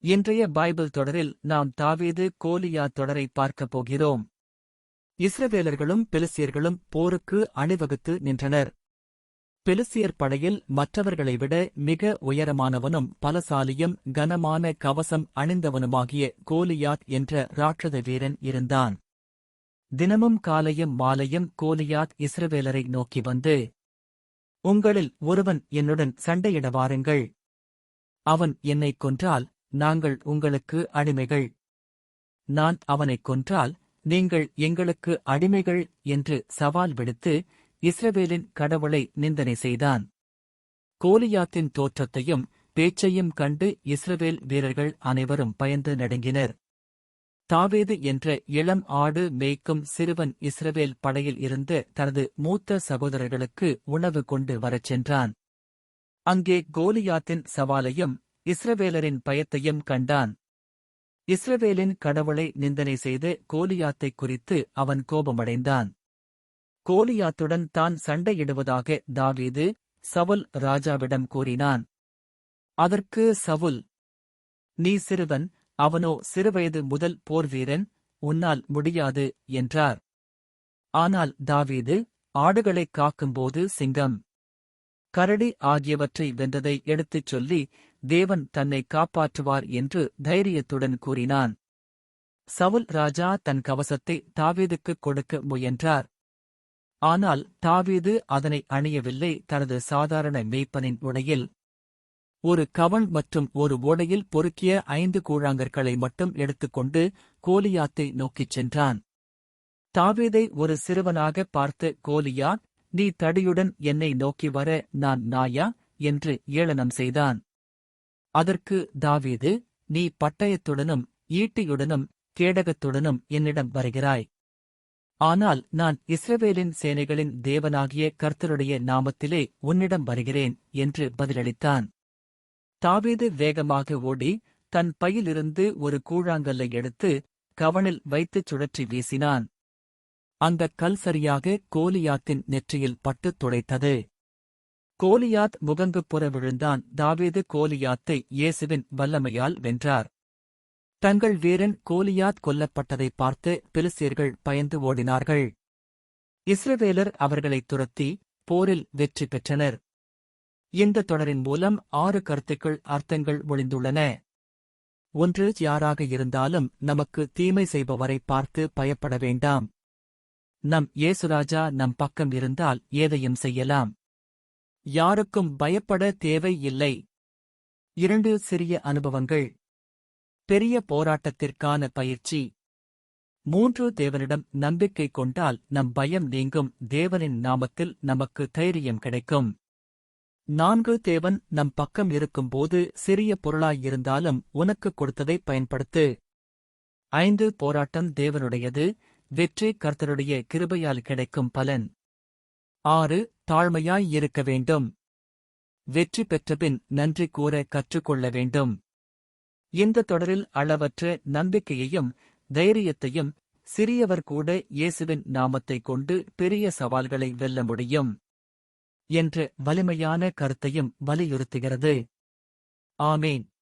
இன்றைய பைபிள் தொடரில் நாம் தாவீது கோலியா தொடரை பார்க்கப் போகிறோம். இஸ்ரவேலர்களும் பெலிசியர்களும் போருக்கு அணிவகுத்து நின்றனர். பெலிசியர் படையில் மற்றவர்களை விட மிக உயரமானவனும் பலசாலியும் கனமான கவசம் அணிந்தவனுமாகிய கோலியாத் என்ற ராட்சத வீரன் இருந்தான். தினமும் காலையும் மாலையும் கோலியாத் இஸ்ரவேலரை நோக்கி வந்து உங்களில் ஒருவன் என்னுடன் சண்டையிட வாருங்கள். அவன் என்னைக் கொன்றால் நாங்கள் உங்களுக்கு அடிமைகள். நான் அவனைக் கொன்றால் நீங்கள் எங்களுக்கு அடிமைகள் என்று சவால் விடுத்து இஸ்ரவேலின் கடவுளை நிந்தனை செய்தான். கோலியாத்தின் தோற்றத்தையும் பேச்சையும் கண்டு இஸ்ரவேல் வீரர்கள் அனைவரும் பயந்து நடுங்கினர். தாவேது என்ற இளம் ஆடு மேய்க்கும் சிறுவன் இஸ்ரவேல் படையில் இருந்து தனது மூத்த சகோதரர்களுக்கு உணவு கொண்டு வரச் சென்றான். அங்கே கோலியாத்தின் சவாலையும் இஸ்ரவேலரின் பயத்தையும் கண்டான். இஸ்ரவேலின் கடவுளை நிந்தனை செய்து கோலியாத்தைக் குறித்து அவன் கோபமடைந்தான். கோலியாத்துடன் தான் சண்டையிடுவதாக தாவீது சவுல் ராஜாவிடம் கூறினான். அதற்கு சவுல் நீ சிறுவன் அவனோ சிறுவயது முதல் போர்வீரன் உன்னால் முடியாது என்றார். ஆனால் தாவீது ஆடுகளைக் காக்கும்போது சிங்கம். கரடி ஆகியவற்றை வென்றதை எடுத்துச் சொல்லி தேவன் தன்னை காப்பாற்றுவார் என்று தைரியத்துடன் கூறினான். சவுல் ராஜா தன் கவசத்தை தாவீதுக்குக் கொடுக்க முயன்றார். ஆனால் தாவீது அதனை அணியவில்லை தனது சாதாரண மேய்ப்பனின் உடையில். ஒரு கவன் மற்றும் ஒரு ஓடையில் பொறுக்கிய ஐந்து கூழாங்கற்களை மட்டும் எடுத்துக்கொண்டு கோலியாத்தை நோக்கிச் சென்றான். தாவீதை ஒரு சிறுவனாக பார்த்து கோலியாத் நீ தடியுடன் என்னை நோக்கி வர நான் நாயா? என்று ஏளனம் செய்தான். அதற்கு தாவீது நீ பட்டயத்துடனும் ஈட்டியுடனும் கேடகத்துடனும் என்னிடம் வருகிறாய். ஆனால் நான் இஸ்ரவேலின் சேனைகளின் தேவனாகிய கர்த்தருடைய நாமத்திலே உன்னிடம் வருகிறேன் என்று பதிலளித்தான். தாவீது வேகமாக ஓடி தன் பையிலிருந்து ஒரு கூழாங்கல்லை எடுத்து கவனில் வைத்துச் சுழற்றி வீசினான். அந்தக் கல் சரியாக கோலியாத்தின் நெற்றியில் பட்டுத் துடைத்தது. கோலியாத் முகங்குப்புற விழுந்தான். தாவீது கோலியாத்தை இயேசுவின் வல்லமையால் வென்றார். தங்கள் வீரன் கோலியாத் கொல்லப்பட்டதைப் பார்த்து பிலிசியர்கள் பயந்து ஓடினார்கள். இஸ்ரவேலர் அவர்களைத் துரத்தி போரில் வெற்றி பெற்றனர். இந்த தொடரின் மூலம் ஆறு கருத்துக்கள் அர்த்தங்கள் ஒளிந்துள்ளன ஒன்று யாராக இருந்தாலும் நமக்கு தீமை செய்பவரை பார்த்து பயப்பட வேண்டாம். நம் இயேசுராஜா நம் பக்கம் இருந்தால் ஏதையும் செய்யலாம். யாருக்கும் பயப்பட தேவை இல்லை. இரண்டு சிறிய அனுபவங்கள். பெரிய போராட்டத்திற்கான பயிற்சி. மூன்று தேவனிடம் நம்பிக்கை கொண்டால் நம் பயம் நீங்கும். தேவனின் நாமத்தில் நமக்கு தைரியம் கிடைக்கும். நான்கு தேவன் நம் பக்கம் இருக்கும்போது சிறிய பொருளாயிருந்தாலும் உனக்கு கொடுத்ததை பயன்படுத்து. ஐந்து போராட்டம் தேவனுடையது. வெற்றி கர்த்தருடைய கிருபையால் கிடைக்கும் பலன். ஆறு தாழ்மையாய் இருக்க வேண்டும். வெற்றி பெற்றபின் நன்றி கூற கற்றுக்கொள்ள வேண்டும். இந்த தொடரில் அளவற்ற நம்பிக்கையையும் தைரியத்தையும் சிறியவர் கூட இயேசுவின் நாமத்தைக் கொண்டு பெரிய சவால்களை வெல்ல முடியும். என்ற வலிமையான கருத்தையும் வலியுறுத்துகிறது. ஆமேன்.